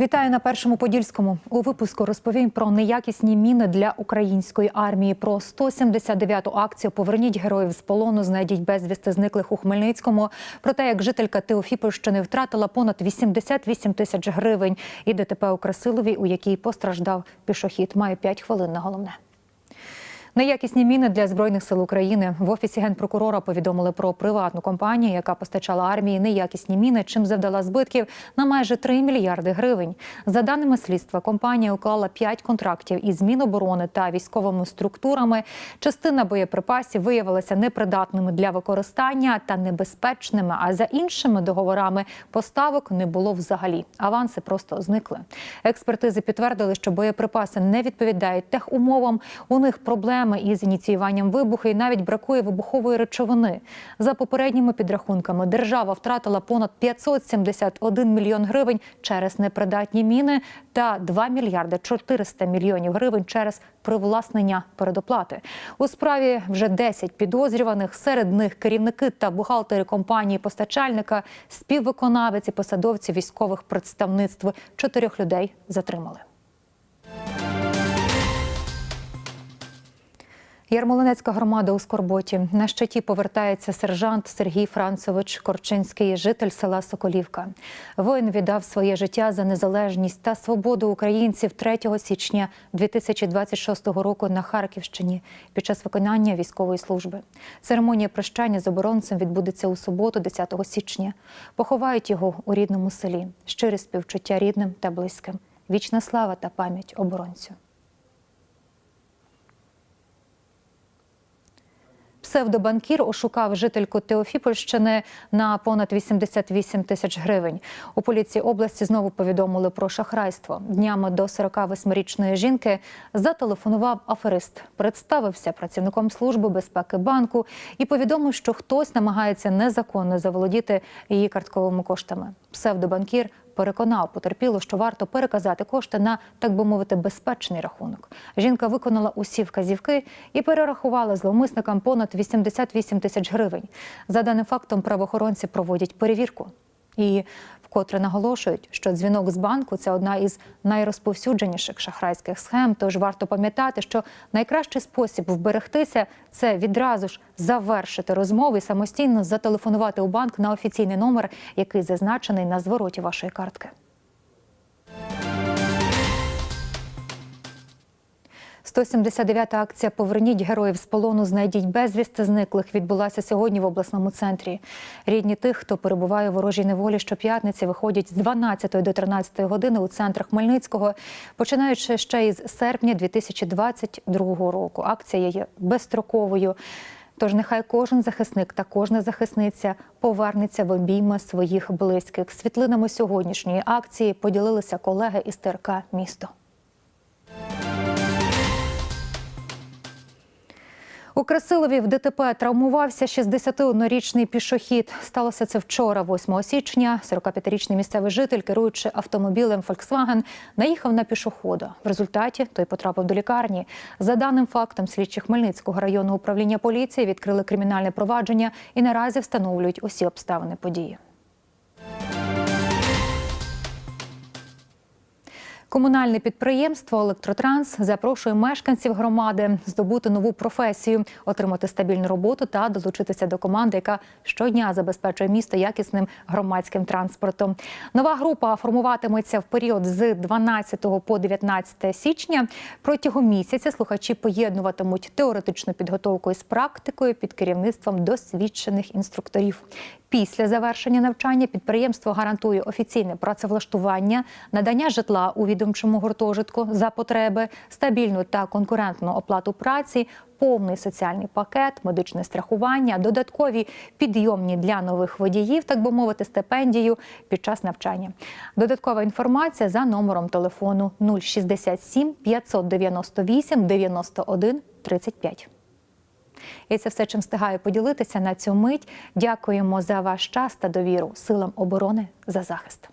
Вітаю на першому подільському. У випуску розповім про неякісні міни для української армії. Про 179-ту акцію Поверніть героїв з полону, знайдіть безвісти зниклих у Хмельницькому. Про те, як жителька Теофіпольщини втратила понад 88 тисяч гривень. І ДТП у Красилові, у якій постраждав пішохід. має 5 хвилин на головне. Неякісні міни для збройних сил України в офісі генпрокурора повідомили про приватну компанію, яка постачала армії неякісні міни, чим завдала збитків на майже 3 мільярди гривень. За даними слідства, компанія уклала 5 контрактів із Міноборони та військовими структурами. Частина боєприпасів виявилася непридатними для використання та небезпечними. А за іншими договорами поставок не було взагалі. Аванси просто зникли. Експертизи підтвердили, що боєприпаси не відповідають техумовам. У них проблеми із ініціюванням вибуху і навіть бракує вибухової речовини. За попередніми підрахунками, держава втратила понад 571 мільйон гривень через непридатні міни та 2 мільярди 400 мільйонів гривень через привласнення передоплати. У справі вже 10 підозрюваних. Серед них керівники та бухгалтери компанії постачальника, співвиконавець і посадовці військових представництв. Чотирьох людей затримали. Ярмолинецька громада у Скорботі. На щиті повертається сержант Сергій Францович Корчинський, житель села Соколівка. Воїн віддав своє життя за незалежність та свободу українців 3 січня 2026 року на Харківщині під час виконання військової служби. Церемонія прощання з оборонцем відбудеться у суботу, 10 січня. Поховають його у рідному селі. Щире співчуття рідним та близьким. Вічна слава та пам'ять оборонцю. Псевдобанкір ошукав жительку Теофіпольщини на понад 88 тисяч гривень. У поліції області знову повідомили про шахрайство. Днями до 48-річної жінки зателефонував аферист, представився працівником служби безпеки банку і повідомив, що хтось намагається незаконно заволодіти її картковими коштами. Псевдобанкір переконав потерпілу, що варто переказати кошти на, так би мовити, безпечний рахунок. Жінка виконала усі вказівки і перерахувала зловмисникам понад 88 тисяч гривень. За даним фактом, правоохоронці проводять перевірку. І вкотре наголошують, що дзвінок з банку це одна із найрозповсюдженіших шахрайських схем. Тож варто пам'ятати, що найкращий спосіб вберегтися це відразу ж завершити розмову і самостійно зателефонувати у банк на офіційний номер, який зазначений на звороті вашої картки. 179-та акція Поверніть героїв з полону, знайдіть безвісти зниклих відбулася сьогодні в обласному центрі. Рідні тих, хто перебуває у ворожій неволі щоп'ятниці, виходять з 12 до 13 години у центр Хмельницького, починаючи ще із серпня 2022 року. Акція є безстроковою. Тож нехай кожен захисник та кожна захисниця повернеться в обійми своїх близьких. Світлинами сьогоднішньої акції поділилися колеги із ТРК місто. У Красилові в ДТП травмувався 61-річний пішохід. Сталося це вчора, 8 січня. 45-річний місцевий житель, керуючи автомобілем Volkswagen, наїхав на пішохода. В результаті той потрапив до лікарні. За даним фактом, слідчі Хмельницького районного управління поліції відкрили кримінальне провадження і наразі встановлюють усі обставини події. Комунальне підприємство Електротранс запрошує мешканців громади здобути нову професію, отримати стабільну роботу та долучитися до команди, яка щодня забезпечує місто якісним громадським транспортом. Нова група формуватиметься в період з 12 по 19 січня. Протягом місяця слухачі поєднуватимуть теоретичну підготовку із практикою під керівництвом досвідчених інструкторів. Після завершення навчання підприємство гарантує офіційне працевлаштування, надання житла у відомчому гуртожитку за потреби, стабільну та конкурентну оплату праці, повний соціальний пакет, медичне страхування, додаткові підйомні для нових водіїв, так би мовити, стипендію під час навчання. Додаткова інформація за номером телефону 067 598 91 35. І це все, чим встигаю поділитися на цю мить. Дякуємо за ваш час та довіру силам оборони за захист.